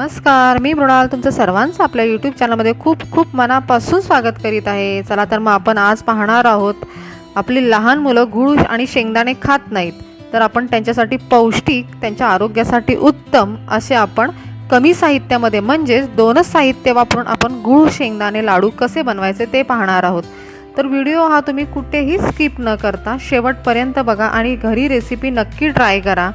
नमस्कार मी मृणाल तुमचं सर्वांचं आपल्या यूट्यूब चॅनलमध्ये खूप खूप मनापासून स्वागत करीत आहे. चला तर मग आपण आज पाहणार आहोत आपली लहान मुलं गुळ आणि शेंगदाणे खात नाहीत. तर आपण त्यांच्यासाठी पौष्टिक त्यांच्या आरोग्यासाठी उत्तम असे आपण कमी साहित्यामध्ये म्हणजेच दोनच साहित्य वापरून आपण गुळ शेंगदाणे लाडू कसे बनवायचे ते पाहणार आहोत. तर व्हिडिओ हा तुम्ही कुठेही स्किप न करता शेवटपर्यंत बघा आणि घरी रेसिपी नक्की ट्राय करा.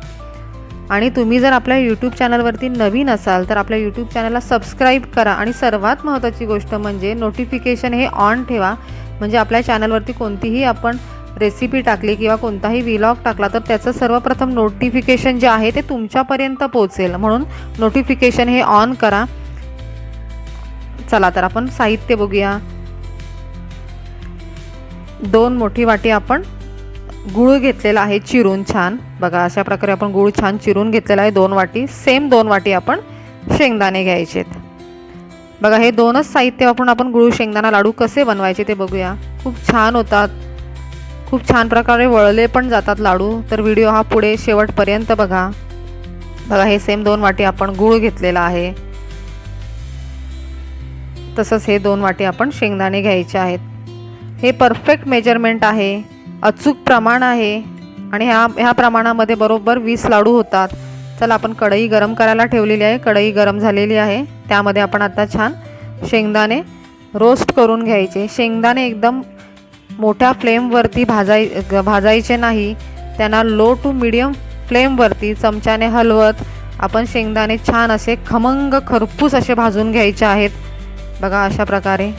आणि तुम्ही जर आपल्या यूट्यूब चॅनलवरती नवीन असाल तर आपल्या यूट्यूब चॅनलला सबस्क्राईब करा. आणि सर्वात महत्त्वाची गोष्ट म्हणजे नोटिफिकेशन हे ऑन ठेवा. म्हणजे आपल्या चॅनलवरती कोणतीही आपण रेसिपी टाकली किंवा कोणताही विलॉग टाकला तर त्याचं सर्वप्रथम नोटिफिकेशन जे आहे ते तुमच्यापर्यंत पोहोचेल. म्हणून नोटिफिकेशन हे ऑन करा. चला तर आपण साहित्य बघूया. दोन मोठी वाटी आपण गूळ घेतलेला आहे चिरून छान. बघा अशा प्रकारे आपण गूळ छान चिरून घेतलेला आहे. दोन वाटी सेम दोन वाटी आपण शेंगदाणे घ्यायचे बघा हे दोनच साहित्य वापरून आपण गुळ शेंगदाणा लाडू कसे बनवायचे ते बघूया. खूप छान होतात. खूप छान प्रकारे वळले पण जातात लाडू. तर व्हिडिओ हा पुढे शेवटपर्यंत बघा. बघा हे सेम दोन वाटी आपण गूळ घेतलेला आहे. तसंच हे दोन वाटी आपण शेंगदाणे घ्यायचे आहेत. हे परफेक्ट मेजरमेंट आहे. अचूक प्रमाण आहे आणि ह्या ह्या प्रमाणामध्ये बरोबर वीस लाडू होतात. चला आपण कढई गरम करायला ठेवलेली आहे. कढई गरम झालेली आहे. त्यामध्ये आपण आता छान शेंगदाणे रोस्ट करून घ्यायचे. शेंगदाणे एकदम मोठ्या फ्लेमवरती भाजाय भाजायचे नाही. त्यांना लो टू मिडियम फ्लेमवरती चमच्याने हलवत आपण शेंगदाणे छान असे खमंग खरपूस असे भाजून घ्यायचे आहेत. बघा अशा प्रकारे.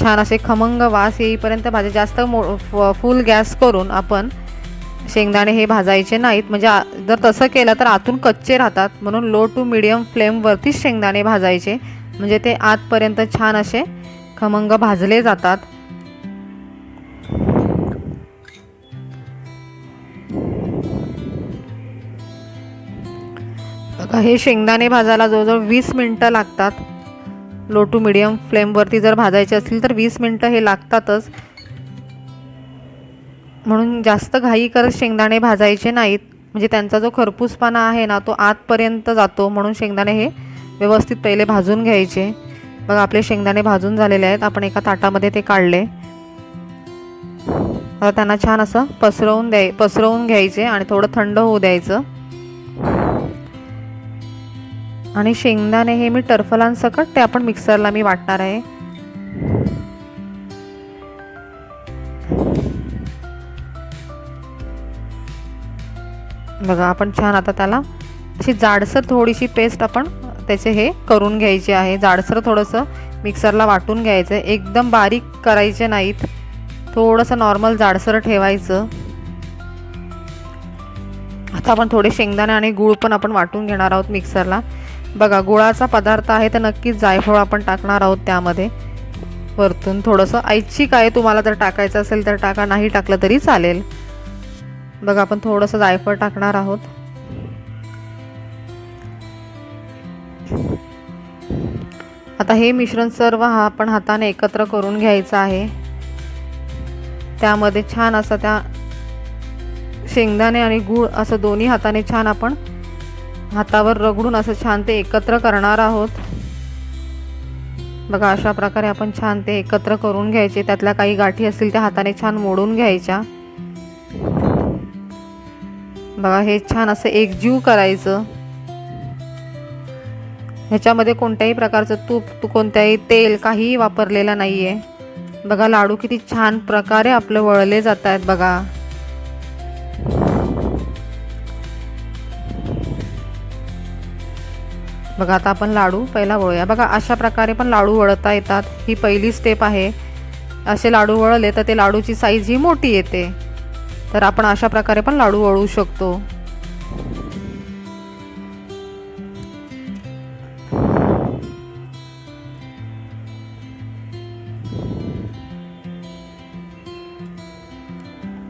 छान असे खमंग वास येईपर्यंत भाजी जास्त मो फ- फुल गॅस करून आपण शेंगदाणे हे भाजायचे नाहीत. म्हणजे जर तसं केलं तर आतून कच्चे राहतात. म्हणून लो टू मिडियम फ्लेमवरतीच शेंगदाणे भाजायचे. म्हणजे ते आतपर्यंत छान असे खमंग भाजले जातात. हे शेंगदाणे भाजायला जवळजवळ वीस मिनटं लागतात. लो टू मिडियम फ्लेमवरती जर भाजायचे असतील तर वीस मिनटं हे लागतातच. म्हणून जास्त घाई करत शेंगदाणे भाजायचे नाहीत. म्हणजे त्यांचा जो खरपूसपणा आहे ना तो आतपर्यंत जातो. म्हणून शेंगदाणे हे व्यवस्थित पहिले भाजून घ्यायचे. बघा आपले शेंगदाणे भाजून झालेले आहेत. आपण एका ताटामध्ये ते काढले. आता त्यांना छान असं पसरवून द्याय पसरवून घ्यायचे आणि थोडं थंड होऊ द्यायचं. आणि शेंगदाणे हे मी टरफलांसकट ते आपण मिक्सरला मी वाटणार आहे. बघा आपण छान आता त्याला अशी जाडसर थोडीशी पेस्ट आपण त्याचे हे करून घ्यायचे आहे. जाडसर थोडंसं मिक्सरला वाटून घ्यायचं आहे. एकदम बारीक करायचे नाहीत. थोडंसं नॉर्मल जाडसर ठेवायचं. आता आपण थोडे शेंगदाणे आणि गूळ पण आपण वाटून घेणार आहोत मिक्सरला. बघा गुळाचा पदार्थ आहे तर नक्कीच जायफळ आपण टाकणार आहोत त्यामध्ये. वरतून थोडंसं ऐच्छिक आहे तुम्हाला जर टाकायचं असेल तर टाका नाही टाकलं तरी चालेल. बघा आपण थोडंसं जायफळ टाकणार आहोत. आता हे मिश्रण सर्व हा आपण हाताने एकत्र करून घ्यायचं आहे. त्यामध्ये छान असं त्या शेंगदाणे आणि गूळ असं दोन्ही हाताने छान आपण हातावर रगडून असं छान ते एकत्र करणार आहोत. बघा अशा प्रकारे आपण छान ते एकत्र करून घ्यायचे. त्यातल्या काही गाठी असतील त्या हाताने छान मोडून घ्यायच्या. बघा हे छान असं एकजीव करायचं. ह्याच्यामध्ये कोणत्याही प्रकारचं तूप तू कोणत्याही तेल काहीही वापरलेलं नाही आहे बघा लाडू किती छान प्रकारे आपलं वळले जात आहेत बघा. बघा आता आपण लाडू पहिला वळूया. बघा अशा प्रकारे पण लाडू वळता येतात. ही पहिली स्टेप आहे. असे लाडू वळले तर ते लाडूची साईज ही मोठी येते. तर आपण अशा प्रकारे पण लाडू वळू शकतो.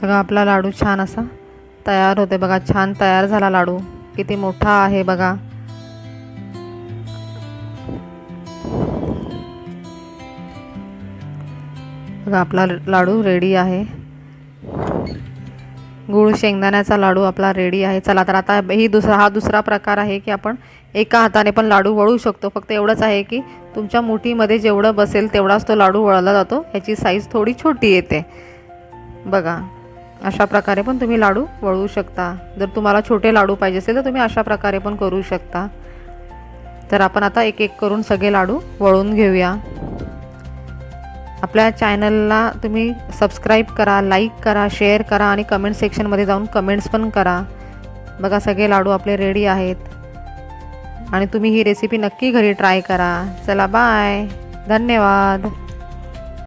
बघा आपला लाडू छान असा तयार होते बघा छान तयार झाला लाडू. किती मोठा आहे बघा. बघा आपला लाडू रेडी आहे. गूळ शेंगदाण्याचा लाडू आपला रेडी आहे. चला तर आता ही दुसरा हा दुसरा प्रकार आहे की आपण एका हाताने पण लाडू वळू शकतो. फक्त एवढंच आहे की तुमच्या मुठीमध्ये जेवढं बसेल तेवढाच तो लाडू वळला जातो. ह्याची साईज थोडी छोटी येते. बघा अशा प्रकारे पण तुम्ही लाडू वळवू शकता. जर तुम्हाला छोटे लाडू पाहिजे असेल तर तुम्ही अशा प्रकारे पण करू शकता. तर आपण आता एक एक करून सगळे लाडू वळून घेऊया. आपल्या चॅनलला तुम्ही सबस्क्राईब करा लाईक करा शेअर करा आणि कमेंट सेक्शनमध्ये जाऊन कमेंट्स पण करा. बघा सगळे लाडू आपले रेडी आहेत. आणि तुम्ही ही रेसिपी नक्की घरी ट्राय करा. चला बाय धन्यवाद.